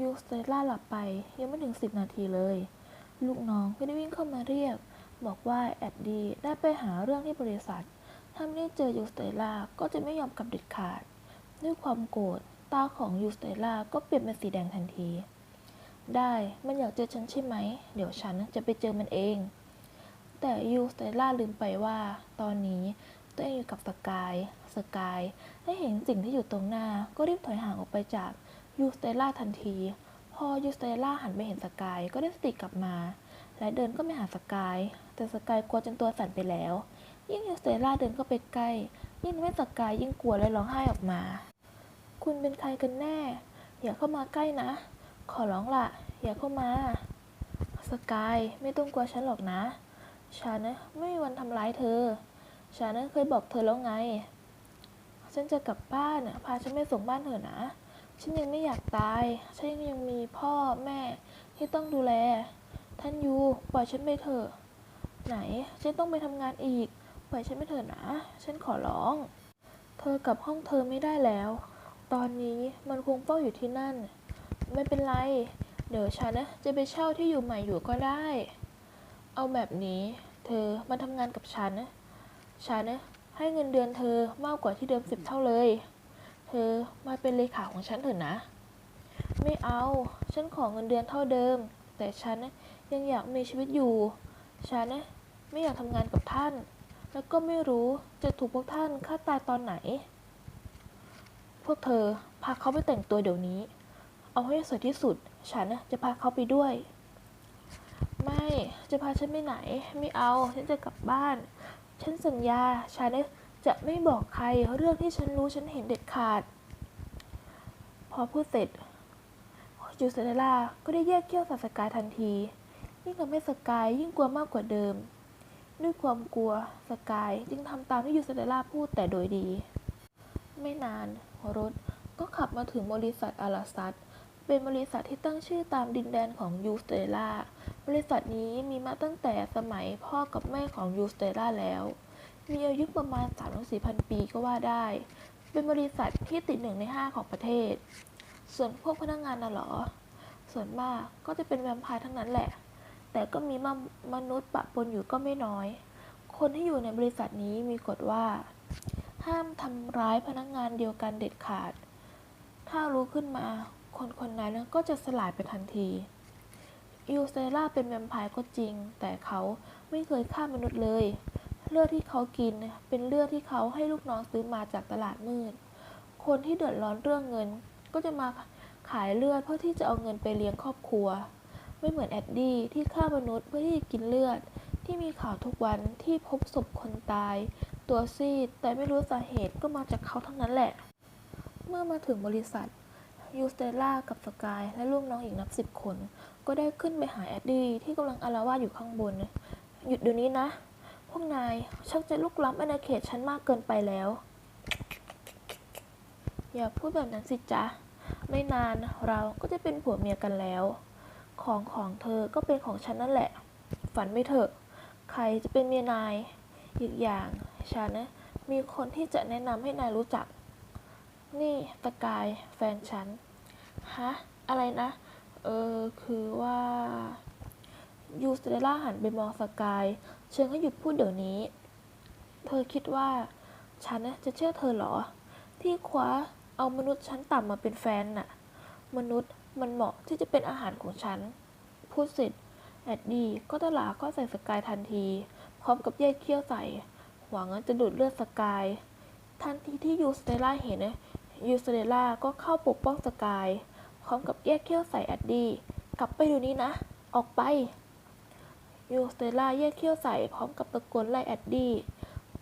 ยูสเตลล่าหลับไปยังไม่ถึงสิบนาทีเลย ลูกน้องก็ได้วิ่งเข้ามาเรียก บอกว่าแอดดีได้ไปหาเรื่องที่บริษัท ถ้าไม่ได้เจอยูสเตลล่าก็จะไม่ยอมกลับเด็ดขาด ด้วยความโกรธตาของยูสเตลล่าก็เปลี่ยนเป็นสีแดงทันที ได้มันอยากเจอฉันใช่ไหม เดี๋ยวฉันจะไปเจอมันเอง แต่ยูสเตล่าลืมไปว่า ตอนนี้ตัวเองอยู่กับสกาย สกายได้เห็นสิ่งที่อยู่ตรงหน้าก็รีบถอยห่างออกไปจาก ยูสเตลล่าทันที พอยูสเตลล่าหันไปเห็นสกายก็ได้สติกลับมา และเดินก็ไปหาสกาย แต่สกายกลัวจนตัวสั่นไปแล้ว ยิ่งยูสเตลล่าเดินเข้าไปใกล้ ยิ่งทำให้สกายยิ่งกลัวและร้องไห้ออกมา คุณเป็นใครกันแน่ อย่าเข้ามาใกล้นะ ขอร้องล่ะ อย่าเข้ามา สกายไม่ต้องกลัวฉันหรอกนะ ฉันนะไม่มีวันทำร้ายเธอ ฉันนะเคยบอกเธอแล้วไง ฉันจะกลับบ้านน่ะพาฉันไปส่งบ้านเถอะนะ ฉันยังไม่อยากตาย ฉันยังมีพ่อแม่ที่ต้องดูแล ท่านยูปล่อยฉันไปเถอะ ไหน ฉันต้องไปทำงานอีก ปล่อยฉันไปเถอะนะ ฉันขอร้อง เธอกลับห้องเธอไม่ได้แล้ว ตอนนี้มันคงเฝ้าอยู่ที่นั่น ไม่เป็นไร เดี๋ยวฉันนะจะไปเช่าที่อยู่ใหม่อยู่ก็ได้ เอาแบบนี้ เธอมาทำงานกับฉันนะฉันนะให้เงินเดือนเธอมากกว่าที่เดิมสิบเท่าเลย เธอมาเป็นเลขาของฉันเถอะนะ ไม่เอา ฉันขอเงินเดือนเท่าเดิม แต่ฉันยังอยากมีชีวิตอยู่ ฉันไม่อยากทำงานกับท่าน แล้วก็ไม่รู้จะถูกพวกท่านฆ่าตายตอนไหน พวกเธอพาเขาไปแต่งตัวเดี๋ยวนี้ เอาให้สวยที่สุด ฉันจะพาเขาไปด้วย ไม่ จะพาฉันไปไหน ไม่เอา ฉันจะกลับบ้าน ฉันสัญญา ฉันนะ จะไม่บอกใครเรื่องที่ฉันรู้ฉันเห็นเด็ดขาด พอพูดเสร็จจูเซเนล่าก็ได้แยกเขี้ยวใส่สกายทันที ยิ่งทำให้สกายยิ่งกลัวมากกว่าเดิม ด้วยความกลัวสกายจึงทำตามที่ยูเซเนล่าพูดแต่โดยดี ไม่นานรถก็ขับมาถึงบริษัทอาราซัตเป็นบริษัทที่ตั้งชื่อตามดินแดนของยูสเตล่า บริษัทนี้มีมาตั้งแต่สมัยพ่อกับแม่ของยูสเตล่าแล้ว มีอายุประมาณ 3-4พันปีก็ว่าได้ เป็นบริษัทที่ติดหนึ่งในห้าของประเทศ ส่วนพวกพนักงงานน่ะเหรอ ส่วนมากก็จะเป็นแวมไพร์ทั้งนั้นแหละ แต่ก็มีมมนุษย์ปะปนอยู่ก็ไม่น้อย คนที่อยู่ในบริษัทนี้มีกฎว่า ห้ามทำร้ายพนักงานเดียวกันเด็ดขาด ถ้ารู้ขึ้นมา คนคนนั้นก็จะสลายไปทันทียูเซล่าเป็นแวมไพร์ก็จริง แต่เขาไม่เคยฆ่ามนุษย์เลย เลือดที่เขากินเป็นเลือดที่เขาให้ลูกน้องซื้อมาจากตลาดมืด คนที่เดือดร้อนเรื่องเงิน ก็จะมาขายเลือดเพื่อที่จะเอาเงินไปเลี้ยงครอบครัว ไม่เหมือนแอดดี้ที่ฆ่ามนุษย์เพื่อที่จะกินเลือด ที่มีข่าวทุกวันที่พบศพคนตาย ตัวซีดแต่ไม่รู้สาเหตุก็มาจากเขาทั้งนั้นแหละ เมื่อมาถึงบริษัทยูสเตล่ากับสกายและลูกน้องอีกนับสิบคน ก็ได้ขึ้นไปหาแอดดี้ที่กำลังอาละวาดอยู่ข้างบน หยุดเดี๋ยวนี้นะ พวกนายชักจะลุกล้ำอาณาเขตฉันมากเกินไปแล้ว อย่าพูดแบบนั้นสิจ๊ะ ไม่นานเราก็จะเป็นผัวเมียกันแล้ว ของของเธอก็เป็นของฉันนั่นแหละ ฝันไม่เถอะ ใครจะเป็นเมียนาย อีกอย่างฉันนะมีคนที่จะแนะนำให้นายรู้จัก นี่ตะกายแฟนฉัน ฮะ อะไรนะ เออ คือว่า ยูสเตลล่าหันไปมองสกาย เชิญให้หยุดพูดเดี๋ยวนี้ เธอคิดว่า ฉันจะเชื่อเธอเหรอ ที่คว้าเอามนุษย์ชั้นต่ำมาเป็นแฟนน่ะ มนุษย์มันเหมาะที่จะเป็นอาหารของฉัน พูดเสร็จแอดดี้ก็ตลาก็ใส่สกายทันที พร้อมกับแยกเขี้ยวใส่ หวังจะดูดเลือดสกาย ทันทีที่ยูสเตลล่าเห็นนะยูสเตลล่าก็เข้าปกป้องสกาย พร้อมกับแยกเขี้ยวใส่แอดดี้ กลับไปเดี๋ยวนี้นะ ออกไป ยูสเตล่าแยกเขี้ยวใส่พร้อมกับตะโกนไล่แอดดี้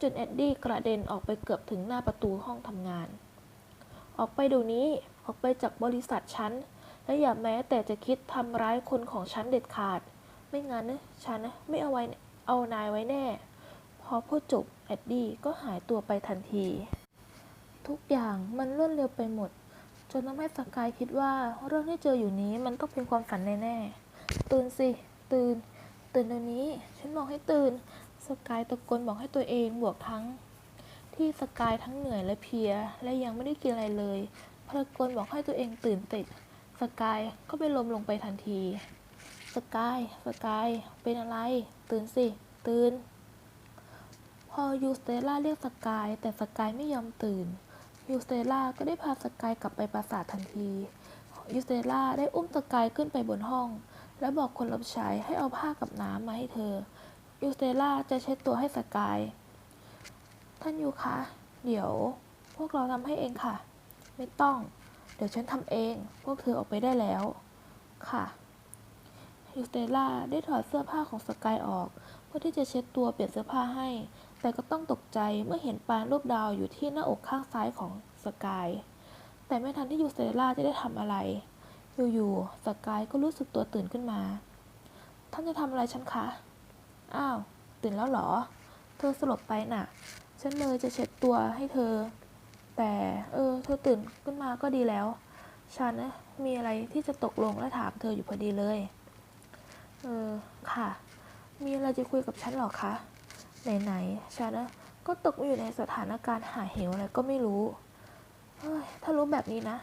จนแอดดี้กระเด็นออกไปเกือบถึงหน้าประตูห้องทำงาน ออกไปเดี๋ยวนี้ออกไปจากบริษัทฉัน และอย่าแม้แต่จะคิดทำร้ายคนของฉันเด็ดขาด ไม่งั้นฉันไม่เอาไว้เอานายไว้แน่ พอพูดจบแอดดี้ก็หายตัวไปทันที ทุกอย่างมันรวดเร็วไปหมด จนทำให้สกายคิดว่าเรื่องที่เจออยู่นี้มันต้องเป็นความฝันแน่ๆตื่นสิ ตื่น ตื่นเดี๋ยวนี้ ฉันบอกให้ตื่น สกายตะโกนบอกให้ตัวเองบวกทั้ง ที่สกายทั้งเหนื่อยและเพลีย และยังไม่ได้กินอะไรเลยพตะโกนบอกให้ตัวเองตื่นติดสกายก็เป็นลมลงไปทันที สกาย สกาย เป็นอะไร ตื่นสิ ตื่น พอยูสเตล่าเรียกสกาย แต่สกายไม่ยอมตื่น ยูสเตล่าก็ได้พาสกายกลับไปปราสาททันที ยูสเตล่าได้อุ้มสกายขึ้นไปบนห้อง และบอกคนรับใช้ให้เอาผ้ากับน้ำมาให้เธอ ยูสเตล่าจะเช็ดตัวให้สกาย ท่านยูคะ เดี๋ยวพวกเราทำให้เองค่ะ ไม่ต้อง เดี๋ยวฉันทำเอง พวกเธอออกไปได้แล้ว ค่ะ ยูสเตล่าได้ถอดเสื้อผ้าของสกายออก เพื่อที่จะเช็ดตัวเปลี่ยนเสื้อผ้าให้ แต่ก็ต้องตกใจเมื่อเห็นปานรูปดาวอยู่ที่หน้าอกข้างซ้ายของสกาย แต่ไม่ทันที่ยูสเตล่าจะได้ทำอะไร อยู่ๆสกายก็รู้สึกตัวตื่นขึ้นมา ท่านจะทำอะไรฉันคะ อ้าว ตื่นแล้วเหรอ เธอสลบไปน่ะ ฉันเลยจะเช็ดตัวให้เธอ แต่เออ เธอตื่นขึ้นมาก็ดีแล้ว ฉันนะมีอะไรที่จะตกลงและถามเธออยู่พอดีเลย เออ ค่ะ มีอะไรจะคุยกับฉันหรอคะ ไหนๆ ฉันนะก็ตกอยู่ในสถานการณ์หาเหวอะไรก็ไม่รู้ เฮ้ย ถ้ารู้แบบนี้นะ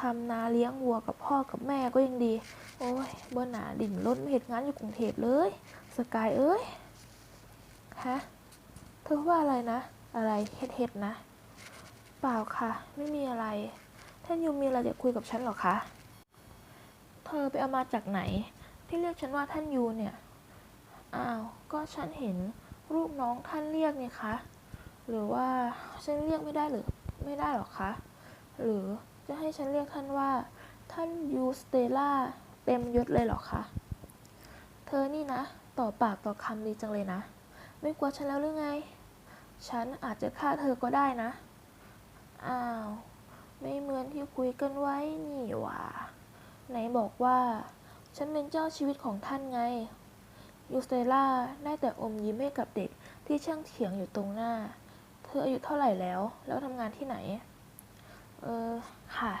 ทำนาเลี้ยงวัวกับพ่อกับแม่ก็ยังดี โอ้ยเบอหนาดิ่นรถไม่เหตุงานอยู่กรุงเทพเลย สกายเอ้ย ฮะ เธอว่าอะไรนะ อะไรเฮ็ดเฮ็ดนะ เปล่าค่ะ ไม่มีอะไร ท่านยูมีอะไรจะคุยกับฉันหรอคะ เธอไปเอามาจากไหน ที่เรียกฉันว่าท่านยูเนี่ย อ้าว ก็ฉันเห็นรูปน้องท่านเรียกนี่คะ หรือว่าฉันเรียกไม่ได้หรือ ไม่ได้หรอคะ หรือ จะให้ฉันเรียกท่านว่า ท่านยูสเตล่าเต็มยศเลยเหรอคะ เธอนี่นะ ต่อปากต่อคำดีจังเลยนะ ไม่กลัวฉันแล้วหรือไง ฉันอาจจะฆ่าเธอก็ได้นะ อ้าว ไม่เหมือนที่คุยกันไว้นี่หว่า ไหนบอกว่า ฉันเป็นเจ้าชีวิตของท่านไง ยูสเตล่าได้แต่อมยิ้มให้กับเด็กที่ช่างเถียงอยู่ตรงหน้า เธออายุเท่าไหร่แล้ว แล้วทำงานที่ไหน เออค่ะ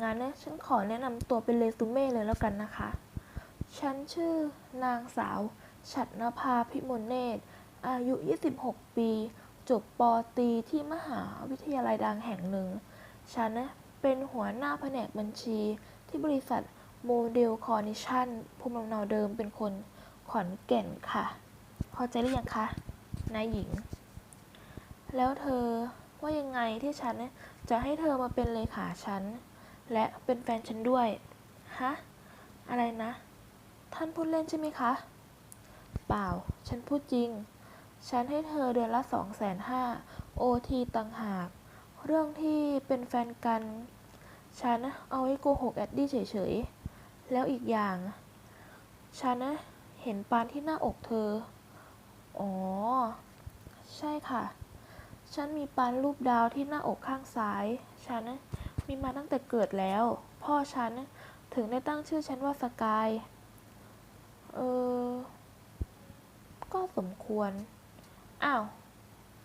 งานนะฉันขอแนะนำตัวเป็นเรซูเม่เลยแล้วกันนะคะ ฉันชื่อนางสาว ฉัตรนภาพิมลเนตร อายุ 26 ปี จบปตรีที่มหาวิทยาลัยดังแห่งหนึ่ง ฉันเป็นหัวหน้าแผนกบัญชีที่บริษัทโมเดลคอร์นิชั่นภูมิลำเนาเดิมเป็นคนขอนแก่นค่ะ พอใจหรือยังคะ นายหญิง แล้วเธอว่ายังไงที่ฉัน จะให้เธอมาเป็นเลขาฉัน และเป็นแฟนฉันด้วย ฮะ อะไรนะ ท่านพูดเล่นใช่ไหมคะ เปล่า ฉันพูดจริง ฉันให้เธอเดือนละสองแสนห้าโอทีต่างหาก เรื่องที่เป็นแฟนกัน ฉันเอาไว้โกหกแอดดี้เฉยๆ แล้วอีกอย่าง ฉันเห็นปานที่หน้าอกเธอ อ๋อ ใช่ค่ะ ฉันมีปานรูปดาวที่หน้าอกข้างซ้าย ฉันมีมาตั้งแต่เกิดแล้ว พ่อฉันถึงได้ตั้งชื่อฉันว่าสกาย เออ ก็สมควร อ้าว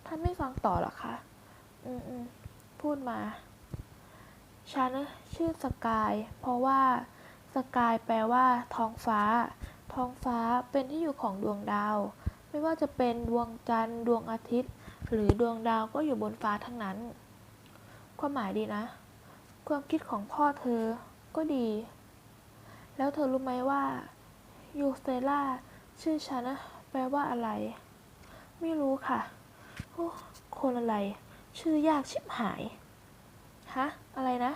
ท่านไม่ฟังต่อหรอคะ อืมอืมพูดมา ฉันชื่อสกาย เพราะว่าสกายแปลว่า ท้องฟ้า ท้องฟ้าเป็นที่อยู่ของดวงดาว ไม่ว่าจะเป็นดวงจันทร์ ดวงอาทิตย์ หรือดวงดาวก็อยู่บนฟ้าทั้งนั้น ความหมายดีนะ ความคิดของพ่อเธอก็ดี แล้วเธอรู้ไหมว่ายูสเตล่าชื่อฉันนะแปลว่าอะไร ไม่รู้ค่ะโอ้คนอะไร ชื่อยากชิบหาย ฮะ อะไรนะ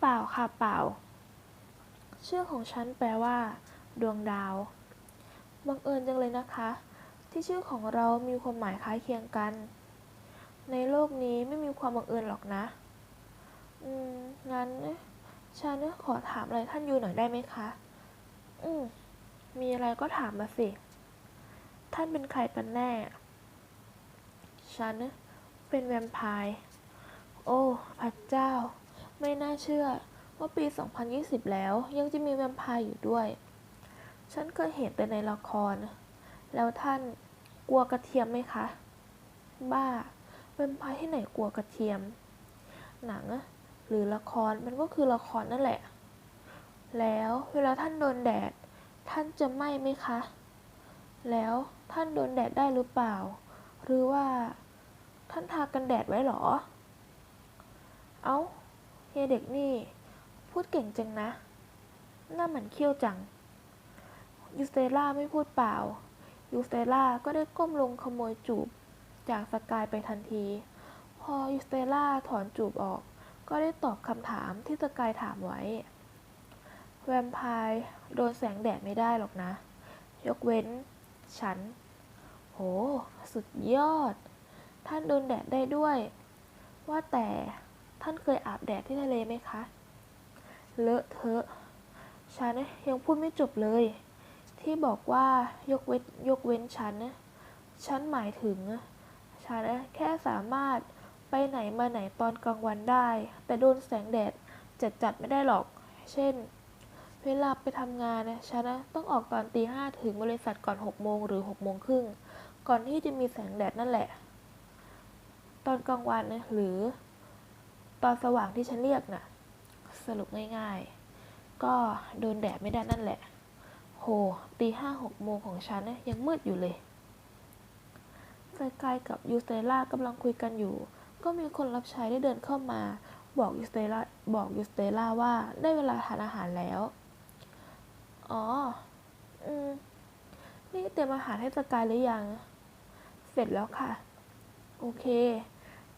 เปล่าค่ะเปล่า ชื่อของฉันแปลว่า ดวงดาว บังเอิญจังเลยนะคะ ที่ชื่อของเรามีความหมายคล้ายเคียงกัน ในโลกนี้ไม่มีความบังเอิญหรอกนะ อืม งั้นฉันขอถามอะไรท่านยูหน่อยได้ไหมคะ อืม มีอะไรก็ถามมาสิ ท่านเป็นใครกันแน่ ฉันเป็นแวมไพร์ โอ้พระเจ้า ไม่น่าเชื่อว่าปี 2020 แล้วยังจะมีแวมไพร์อยู่ด้วย ฉันเคยเห็นแต่ในละคร แล้วท่านกลัวกระเทียมไหมคะ บ้าแวมไพร์ที่ไหนกลัวกระเทียม หนังหรือละครมันก็คือละครนั่นแหละ แล้วเวลาท่านโดนแดด ท่านจะไหม้ไหมคะ แล้วท่านโดนแดดได้หรือเปล่า หรือว่า ท่านทากันแดดไว้หรอ เอา้าเฮียเด็กนี่พพูดเก่งจังนะ หน้าเหมือนเขี้ยวจังยูสเตล่าไม่พูดเปล่า ยูสเตล่าก็ได้ก้มลงขโมยจูบจากสกายไปทันที พอยูสเตล่าถอนจูบออก ก็ได้ตอบคำถามที่สกายถามไว้ แวมไพร์โดนแสงแดดไม่ได้หรอกนะ ยกเว้น ฉัน โห สุดยอด ท่านโดนแดดได้ด้วย ว่าแต่ท่านเคยอาบแดดที่ทะเลไหมคะ เลอะเทอะ ฉันยังพูดไม่จบเลย ที่บอกว่ายกเว้นยกเว้นฉันฉันหมายถึง ฉันแค่สามารถไปไหนมาไหนตอนกลางวันได้ แต่โดนแสงแดดจัดจัดๆไม่ได้หรอก เช่น เวลาไปทำงานนะฉันนะต้องออกตอนตีห้าถึงบริษัทก่อนหกโมงหรือหกโมงครึ่งก่อนที่จะมีแสงแดดนั่นแหละ ตอนกลางวันนะหรือ ตอนสว่างที่ฉันเรียกน่ะ สรุปง่ายๆ ก็โดนแดดไม่ได้นั่นแหละ โหตีห้าหกโมงของฉันนะยังมืดอยู่เลยสกายกับยูสเตล่ากำลังคุยกันอยู่ ก็มีคนรับใช้ได้เดินเข้ามา บอกยูสเตล่าบอกยูสเตล่าว่าได้เวลาทานอาหารแล้ว อ๋อ อืม นี่เตรียมอาหารให้สกายหรือยัง เสร็จแล้วค่ะ โอเค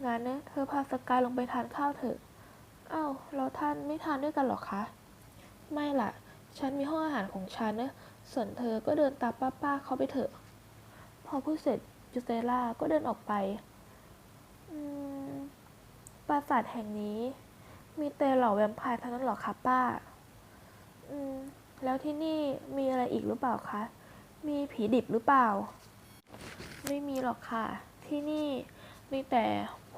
งั้นนะเธอพาสกายลงไปทานข้าวเถอะ อ้าวเราท่านไม่ทานด้วยกันหรอคะ ไม่ล่ะ ฉันมีห้องอาหารของฉันนะ ส่วนเธอก็เดินตามป้าๆเขาไปเถอะ พอพูดเสร็จจูเซล่าก็เดินออกไป ปราสาทแห่งนี้ มีแต่เหล่าแวมไพร์เท่านั้นหรอคะป้า อืม แล้วที่นี่มีอะไรอีกหรือเปล่าคะ มีผีดิบหรือเปล่า ไม่มีหรอกค่ะ ที่นี่มีแต่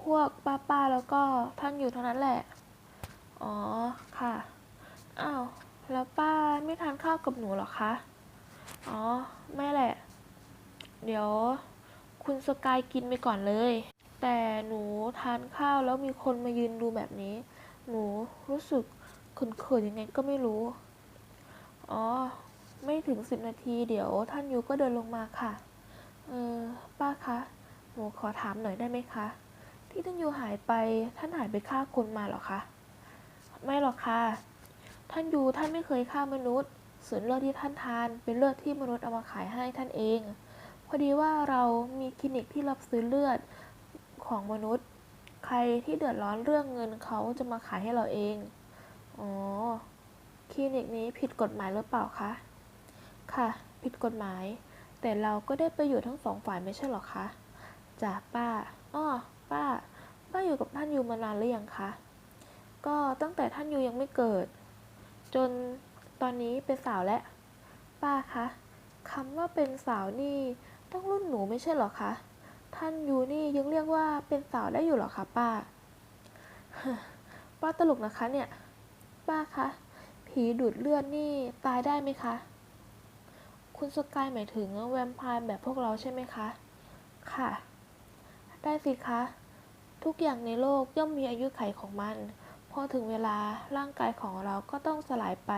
พวกป้าๆแล้วก็ท่านอยู่เท่านั้นแหละ อ๋อ ค่ะ อ้าว แล้วป้าไม่ทานข้าวกับหนูหรอคะ อ๋อ ไม่แหละ เดี๋ยวคุณสกายกินไปก่อนเลย แต่หนูทานข้าวแล้วมีคนมายืนดูแบบนี้ หนูรู้สึกเขินๆยังไงก็ไม่รู้ อ๋อ ไม่ถึงสิบนาทีเดี๋ยวท่านยูก็เดินลงมาค่ะ เออ ป้าคะ หนูขอถามหน่อยได้ไหมคะ ที่ท่านยูหายไปท่านหายไปฆ่าคนมาหรอคะ ไม่หรอกค่ะ ท่านยูท่านไม่เคยฆ่ามนุษย์ ส่วนเลือดที่ท่านทาน เป็นเลือดที่มนุษย์เอามาขายให้ท่านเอง พอดีว่าเรามีคลินิกที่รับซื้อเลือดของมนุษย์ ใครที่เดือดร้อนเรื่องเงินเขาจะมาขายให้เราเอง อ๋อ คลินิกนี้ผิดกฎหมายหรือเปล่าคะ ค่ะ ผิดกฎหมาย แต่เราก็ได้ประโยชน์ทั้งสองฝ่ายไม่ใช่หรอคะจ้ะป้า อ้อ ป้า ป้าอยู่กับท่านยูมานานหรือยังคะ ก็ตั้งแต่ท่านยูยังไม่เกิด จนตอนนี้เป็นสาวแล้ว ป้าคะคำว่าเป็นสาวนี่ต้องรุ่นหนูไม่ใช่เหรอคะ ท่านยูนี่ยังเรียกว่าเป็นสาวได้อยู่หรอคะป้า ป้าตลกนะคะเนี่ย ป้าคะ ผีดูดเลือดนี่ตายได้ไหมคะ คุณสกายหมายถึงแวมไพร์แบบพวกเราใช่ไหมคะ ค่ะ ได้สิคะ ทุกอย่างในโลกย่อมมีอายุไขของมัน พอถึงเวลาร่างกายของเราก็ต้องสลายไป